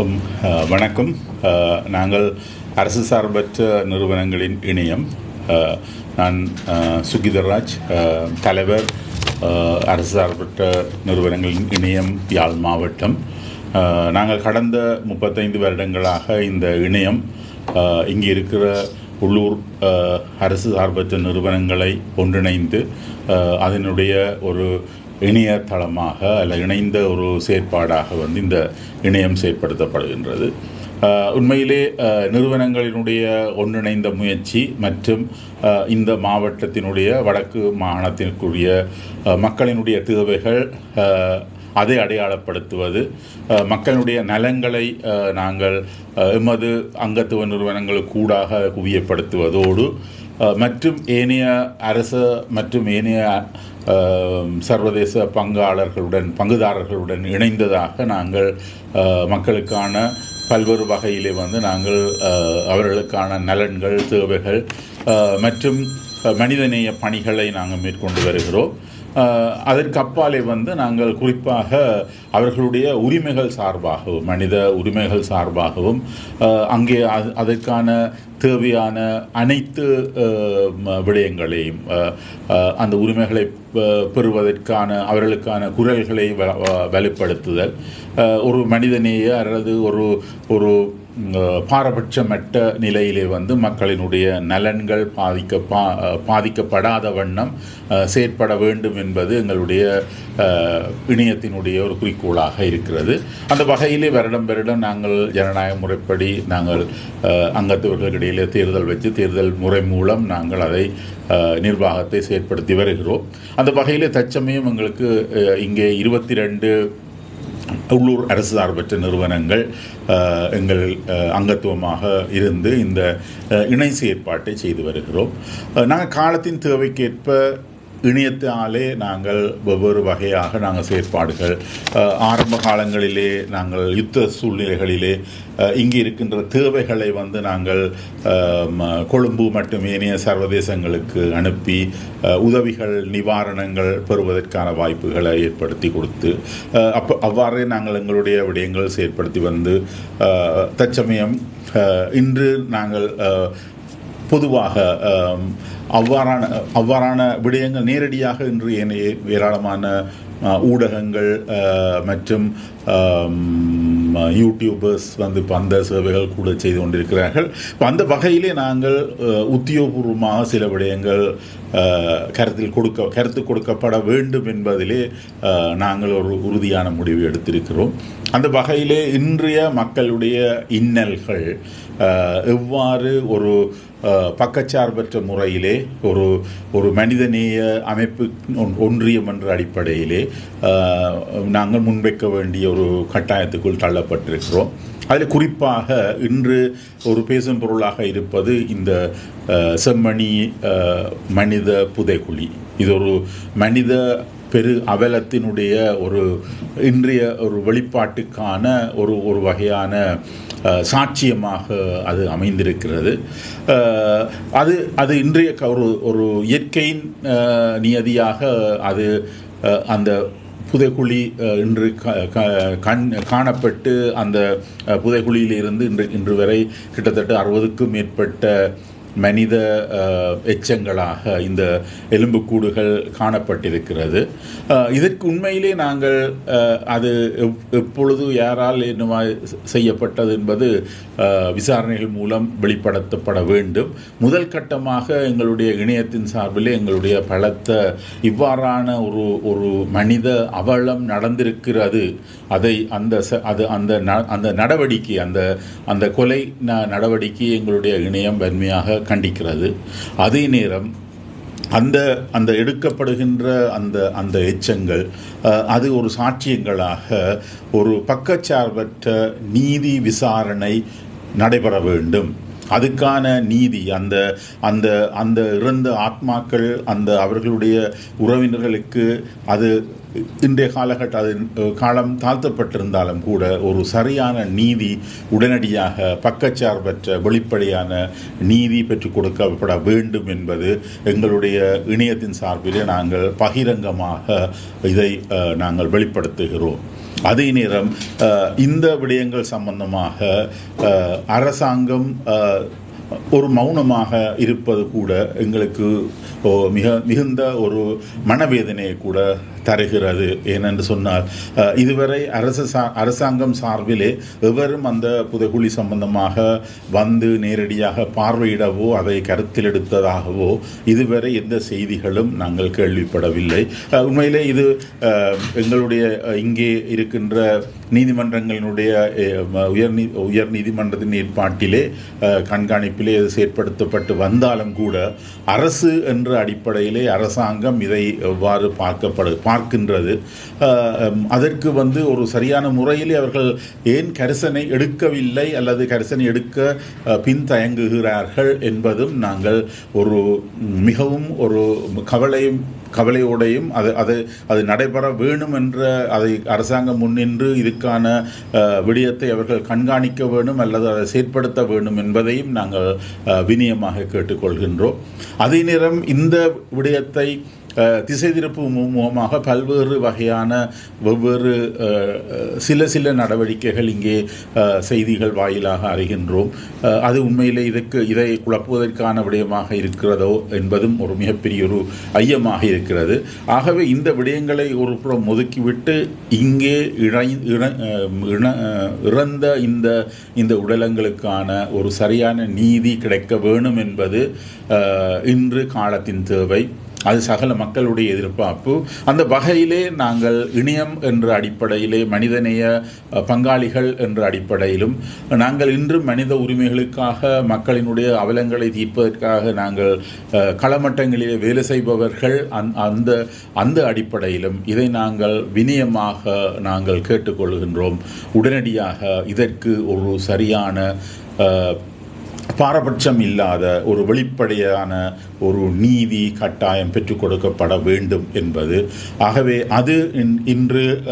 அனைவருக்கும் வணக்கம். நாங்கள் அரசு சார்பற்ற நிறுவனங்களின் இணையம் நான் சுகிதர்ராஜ் தலைவர் அரசு சார்பற்ற நிறுவனங்களின் இணையம் யாழ் மாவட்டம். நாங்கள் கடந்த முப்பத்தைந்து வருடங்களாக இந்த இணையம் இங்கே இருக்கிற உள்ளூர் அரசு சார்பற்ற நிறுவனங்களை ஒன்றிணைந்து அதனுடைய ஒரு இணையதளமாக அல்ல இணைந்த ஒரு செயற்பாடாக வந்து இந்த இணையம் செயற்படுத்தப்படுகின்றது. உண்மையிலே நிறுவனங்களினுடைய ஒன்றிணைந்த முயற்சி மற்றும் இந்த மாவட்டத்தினுடைய வடக்கு மாகாணத்திற்குரிய மக்களினுடைய தேவைகள் அதை அடையாளப்படுத்துவது மக்களுடைய நலங்களை நாங்கள் எமது அங்கத்துவ நிறுவனங்களுக்கு கூடாக குவியப்படுத்துவதோடு மற்றும் ஏனைய அரசு மற்றும் ஏனைய சர்வதேச பங்காளர்களுடன் பங்குதாரர்களுடன் இணைந்ததாக நாங்கள் மக்களுக்கான பல்வேறு வகையிலே வந்து நாங்கள் அவர்களுக்கான நலன்கள் தேவைகள் மற்றும் மனிதநேய பணிகளை நாங்கள் மேற்கொண்டு வருகிறோம். அதற்கு அப்பாலே வந்து நாங்கள் குறிப்பாக அவர்களுடைய உரிமைகள் சார்பாகவும் மனித உரிமைகள் சார்பாகவும் அங்கே அது- அதற்கான தேவையான அனைத்து விடயங்களையும் அந்த உரிமைகளை பெ- பெறுவதற்கான அவர்களுக்கான குரல்களை வ- வலுப்படுத்துதல் ஒரு மனிதநேய அல்லது ஒரு ஒரு பாரபட்சமற்ற நிலையிலே வந்து மக்களினுடைய நலன்கள் பாதிக்க பா பாதிக்கப்படாத வண்ணம் செயற்பட வேண்டும் என்பது எங்களுடைய இணையத்தினுடைய ஒரு குறிக்கோளாக இருக்கிறது. அந்த வகையிலே வருடம் வருடம் நாங்கள் ஜனநாயக முறைப்படி நாங்கள் அங்கத்தவர்களுக்கிடையிலே இடையிலே தேர்தல் வச்சு தேர்தல் முறை மூலம் நாங்கள் அதை நிர்வாகத்தை செயற்படுத்தி வருகிறோம். அந்த வகையிலே தற்சமயம் எங்களுக்கு இங்கே இருபத்தி ரெண்டு உள்ளூர் அரசு சார்பற்ற நிறுவனங்கள் எங்கள் அங்கத்துவமாக இருந்து இந்த இணை செயற்பாட்டை செய்து வருகிறோம். நாங்கள் காலத்தின் தேவைக்கேற்ப இணையத்தாலே நாங்கள் வெவ்வேறு வகையாக நாங்கள் செயற்பாடுகள் ஆரம்ப காலங்களிலே நாங்கள் யுத்த சூழ்நிலைகளிலே இங்கே இருக்கின்ற தேவைகளை வந்து நாங்கள் கொழும்பு மற்றும் ஏனைய சர்வதேசங்களுக்கு அனுப்பி உதவிகள் நிவாரணங்கள் பெறுவதற்கான வாய்ப்புகளை ஏற்படுத்தி கொடுத்து அப்போ அவ்வாறே நாங்கள் எங்களுடைய விடயங்கள் செயற்படுத்தி வந்து தற்சமயம் இன்று நாங்கள் பொதுவாக அவ்வாறான அவ்வாறான விடயங்கள் நேரடியாக இன்று ஏனைய ஏராளமான ஊடகங்கள் மற்றும் யூடியூபர்ஸ் வந்து இப்போ அந்த சேவைகள் கூட செய்து கொண்டிருக்கிறார்கள். இப்போ அந்த வகையிலே நாங்கள் உத்தியோகபூர்வமாக சில விடயங்கள் கருத்தில் கொடுக்க கருத்து கொடுக்கப்பட வேண்டும் என்பதிலே நாங்கள் ஒரு உறுதியான முடிவு எடுத்திருக்கிறோம். அந்த வகையிலே இன்றைய மக்களுடைய இன்னல்கள் எவ்வாறு ஒரு பக்கச்சார்பற்ற முறையிலே ஒரு ஒரு மனிதநேய அமைப்பு ஒன்- ஒன்றியம் என்ற அடிப்படையிலே நாங்கள் முன்வைக்க வேண்டிய ஒரு கட்டாயத்துக்குள் தள்ளப்பட்டிருக்கிறோம். அதில் குறிப்பாக இன்று ஒரு பேசும் பொருளாக இருப்பது இந்த செம்மணி மனித புதைக்குழி இது ஒரு மனித பெரு அவலத்தினுடைய ஒரு இன்றைய ஒரு வெளிப்பாட்டுக்கான ஒரு ஒரு வகையான சாட்சியமாக அது அமைந்திருக்கிறது. அது அது இன்றைய ஒரு ஒரு இயற்கையின் நியதியாக அது அந்த புதைக்குழி இன்று க- க- கண் காணப்பட்டு அந்த புதைகுழியிலிருந்து புதைக்குழியிலிருந்து இன்று இன்று வரை கிட்டத்தட்ட அறுபதுக்கும் மேற்பட்ட மனித எச்சங்களாக இந்த எலும்புக்கூடுகள் காணப்பட்டிருக்கிறது. இதற்கு உண்மையிலே நாங்கள் அது எப்- எப்பொழுது யாரால் என்னவா செய்யப்பட்டது என்பது விசாரணைகள் மூலம் வெளிப்படுத்தப்பட வேண்டும். முதல் கட்டமாக எங்களுடைய இணையத்தின் சார்பிலே எங்களுடைய பலத்த இவ்வாறான ஒரு ஒரு மனித அவலம் நடந்திருக்கிறது. அதை அந்த ச- அது அந்த ந- அந்த நடவடிக்கை அந்த அந்த கொலை ந- எங்களுடைய இணையம் வன்மையாக கண்டிக்கிறது. அதே நேரம் அந்த அந்த எடுக்கப்படுகின்ற அந்த அந்த எச்சங்கள் அஹ், அது ஒரு சாட்சியங்களாக ஒரு பக்கச்சார்பற்ற நீதி விசாரணை நடைபெற வேண்டும். அதுக்கான நீதி அந்த அந்த அந்த இறந்த ஆத்மாக்கள் அந்த அவர்களுடைய உறவினர்களுக்கு அது இன்றைய காலகட்ட அது காலம் தாழ்த்தப்பட்டிருந்தாலும் கூட ஒரு சரியான நீதி உடனடியாக பக்கச்சார்பற்ற வெளிப்படையான நீதி பெற்றுக் கொடுக்கப்பட வேண்டும் என்பது எங்களுடைய இணையத்தின் சார்பிலே நாங்கள் பகிரங்கமாக இதை நாங்கள் வெளிப்படுத்துகிறோம். அதே நேரம் இந்த விடயங்கள் சம்பந்தமாக அரசாங்கம் ஒரு மௌனமாக இருப்பது கூட எங்களுக்கு ஓ, மிக மிகுந்த ஒரு மனவேதனையை கூட தருகிறது. ஏனென்று சொன்னால் இதுவரை அரசு சா அரசாங்கம் சார்பிலே எவரும் அந்த புதைகுழி சம்பந்தமாக வந்து நேரடியாக பார்வையிடவோ அதை கருத்தில் எடுத்ததாகவோ இதுவரை எந்த செய்திகளும் நாங்கள் கேள்விப்படவில்லை. உண்மையிலே இது எங்களுடைய இங்கே இருக்கின்ற நீதிமன்றங்களினுடைய உயர் நீ உயர் நீதிமன்றத்தின் ஏற்பாட்டிலே கண்காணிப்பிலே இது செயற்படுத்தப்பட்டு வந்தாலும் கூட அரசு என்ற அடிப்படையிலே அரசாங்கம் இதை எவ்வாறு பார்க்கப்படு பார்க்கின்றது. அதற்கு வந்து ஒரு சரியான முறையிலே அவர்கள் ஏன் கரிசனை எடுக்கவில்லை அல்லது கரிசனை எடுக்க பின்தயங்குகிறார்கள் என்பதும் நாங்கள் ஒரு மிகவும் ஒரு கவலையும் கவலையோடையும் அது அது அது நடைபெற வேணும் என்ற அதை அரசாங்கம் முன்னின்று இதுக்கான விடயத்தை அவர்கள் கண்காணிக்க வேண்டும் அல்லது அதை செயற்படுத்த வேண்டும் என்பதையும் நாங்கள் வினியமாக வினயமாக கேட்டுக்கொள்கின்றோம். அதே நேரம் இந்த விடயத்தை திசை திருப்பு மூலமாக பல்வேறு வகையான வெவ்வேறு சில சில நடவடிக்கைகள் இங்கே செய்திகள் வாயிலாக அறிகின்றோம். அது உண்மையிலே இதற்கு இதை குழப்புவதற்கான விடயமாக இருக்கிறதோ என்பதும் ஒரு மிகப்பெரிய ஒரு ஐயமாக இருக்கிறது. ஆகவே இந்த விடயங்களை ஒரு புறம் ஒதுக்கிவிட்டு இங்கே இழை இண- இறந்த இந்த இந்த உடலங்களுக்கான ஒரு சரியான நீதி கிடைக்க வேணும் என்பது இன்று காலத்தின் தேவை. அது சகல மக்களுடைய எதிர்பார்ப்பு. அந்த வகையிலே நாங்கள் இணையம் என்ற அடிப்படையிலே மனிதநேய பங்காளிகள் என்ற அடிப்படையிலும் நாங்கள் இன்றும் மனித உரிமைகளுக்காக மக்களினுடைய அவலங்களை தீர்ப்பதற்காக நாங்கள் களமட்டங்களிலே வேலை செய்பவர்கள் அந் அந்த அந்த அடிப்படையிலும் இதை நாங்கள் வினயமாக நாங்கள் கேட்டுக்கொள்கின்றோம். உடனடியாக இதற்கு ஒரு சரியான பாரபட்சம் இல்லாத ஒரு வெளிப்படையான ஒரு நீதி கட்டாயம் பெற்றுக் கொடுக்கப்பட வேண்டும் என்பது. ஆகவே அது இன்- இன்று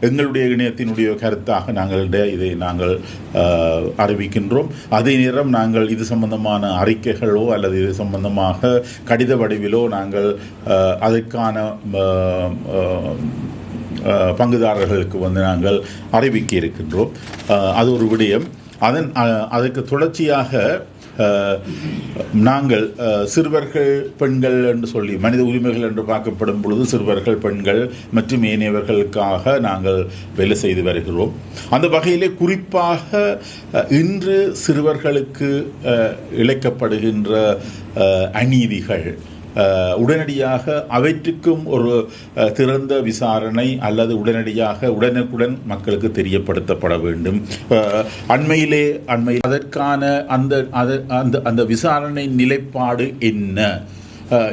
எங்களுடைய இணையத்தினுடைய கருத்தாக நாங்கள் இதை நாங்கள் அறிவிக்கின்றோம். அதே நேரம் நாங்கள் இது சம்பந்தமான அறிக்கைகளோ அல்லது இது சம்பந்தமாக கடித வடிவிலோ நாங்கள் அதற்கான பங்குதாரர்களுக்கு வந்து நாங்கள் அறிவிக்க இருக்கின்றோம். அது ஒரு விடயம். அதன் அதற்கு தொடர்ச்சியாக நாங்கள் சிறுவர்கள் பெண்கள் என்று சொல்லி மனித உரிமைகள் என்று பார்க்கப்படும் பொழுது சிறுவர்கள் பெண்கள் மற்றும் ஏனையவர்களுக்காக நாங்கள் வேலை செய்து வருகிறோம். அந்த வகையிலே குறிப்பாக இன்று சிறுவர்களுக்கு இழைக்கப்படுகின்ற அநீதிகள் உடனடியாக அவற்றுக்கும் ஒரு அஹ், திறந்த விசாரணை அல்லது உடனடியாக உடனுக்குடன் மக்களுக்கு தெரியப்படுத்தப்பட வேண்டும். அஹ், அண்மையிலே அண்மையில் அதற்கான அந்த அந்த அந்த விசாரணை நிலைப்பாடு என்ன?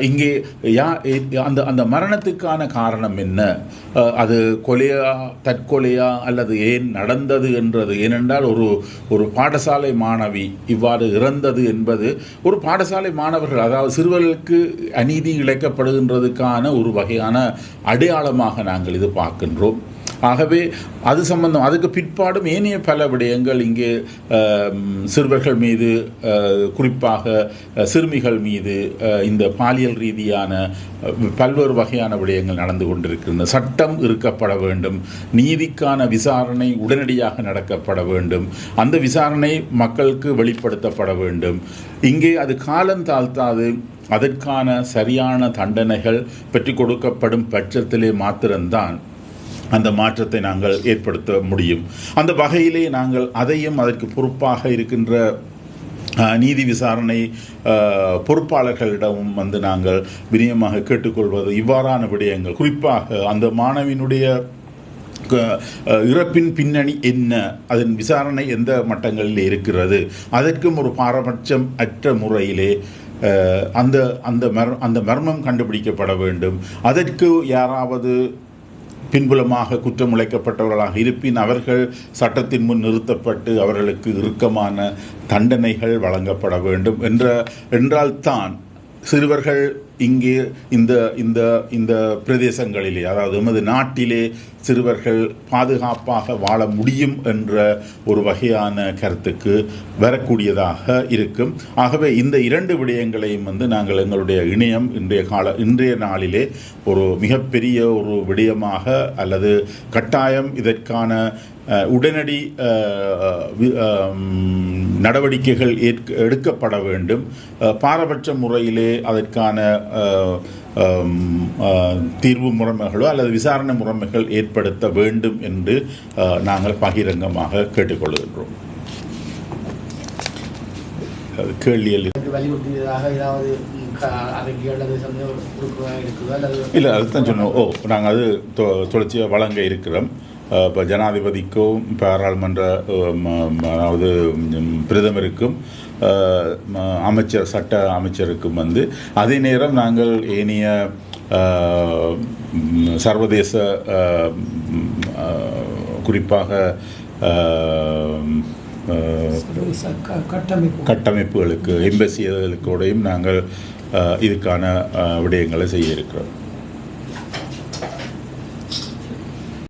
இங்கே யா அந்த அந்த மரணத்துக்கான காரணம் என்ன? அது கொலையா தற்கொலையா அல்லது ஏன் நடந்தது என்றது? ஏனென்றால் ஒரு ஒரு பாடசாலை மாணவி இவ்வாறு இறந்தது என்பது ஒரு பாடசாலை மாணவர்கள் அதாவது சிறுவர்களுக்கு அநீதி இழைக்கப்படுகின்றதுக்கான ஒரு வகையான அடையாளமாக நாங்கள் இது பார்க்கின்றோம். ஆகவே அது சம்பந்தம் அதுக்கு பிற்பாடும் ஏனைய பல விடயங்கள் இங்கே சிறுவர்கள் மீது குறிப்பாக சிறுமிகள் மீது இந்த பாலியல் ரீதியான பல்வேறு வகையான விடயங்கள் நடந்து கொண்டிருக்கின்றன. சட்டம் இருக்கப்பட வேண்டும். நீதிக்கான விசாரணை உடனடியாக நடக்கப்பட வேண்டும். அந்த விசாரணை மக்களுக்கு வெளிப்படுத்தப்பட வேண்டும். இங்கே அது காலம் தாழ்த்தாது. அதற்கான சரியான தண்டனைகள் பெற்றுக் கொடுக்கப்படும் பட்சத்திலே மாத்திரம்தான். அந்த மாற்றத்தை நாங்கள் ஏற்படுத்த முடியும். அந்த வகையிலே நாங்கள் அதையும் அதற்கு பொறுப்பாக இருக்கின்ற நீதி விசாரணை பொறுப்பாளர்களிடமும் வந்து நாங்கள் வினயமாக கேட்டுக்கொள்வது இவ்வாறான விடயங்கள். குறிப்பாக அந்த மாணவியினுடைய க- இறப்பின் பின்னணி என்ன? அதன் விசாரணை எந்த மட்டங்களில் இருக்கிறது? அதற்கும் ஒரு பாரபட்சம் அற்ற முறையிலே அந்த அந்த மர் அந்த மர்மம் கண்டுபிடிக்கப்பட வேண்டும். அதற்கு யாராவது பின்புலமாக குற்றம் உழைக்கப்பட்டவர்களாக இருப்பின் அவர்கள் சட்டத்தின் முன் நிறுத்தப்பட்டு அவர்களுக்கு இறுக்கமான தண்டனைகள் வழங்கப்பட வேண்டும். என்ற என்றால்தான் சிறுவர்கள் இங்கே இந்த இந்த இந்த பிரதேசங்களிலே அதாவது எமது நாட்டிலே சிறுவர்கள் பாதுகாப்பாக வாழ முடியும் என்ற ஒரு வகையான கருத்துக்கு வரக்கூடியதாக இருக்கும். ஆகவே இந்த இரண்டு விடயங்களையும் வந்து நாங்கள் எங்களுடைய இணையம் இன்றைய கால இன்றைய நாளிலே ஒரு மிகப்பெரிய ஒரு விடயமாக அல்லது கட்டாயம் இதற்கான உடனடி நடவடிக்கைகள் ஏற்க எடுக்கப்பட வேண்டும். பாரபட்ச முறையிலே அதற்கான தீர்வு முறைமைகளோ அல்லது விசாரணை முறைமைகள் ஏற்படுத்த வேண்டும் என்று நாங்கள் பகிரங்கமாக கேட்டுக்கொள்கின்றோம். கேள்வியில் இல்லை அதுதான் சொன்னோம். ஓ நாங்கள் அது தொடர்ச்சியாக வழங்க இருக்கிறோம். இப்போ ஜனாதிபதிக்கும் பாராளுமன்ற அதாவது பிரதமருக்கும் அமைச்சர் சட்ட அமைச்சருக்கும் வந்து அதே நேரம் நாங்கள் ஏனைய சர்வதேச குறிப்பாக கட்டமைப்பு கட்டமைப்புகளுக்கு எம்பசிகளுக்கூடையும் நாங்கள் இதுக்கான விடயங்களை செய்ய இருக்கிறோம்.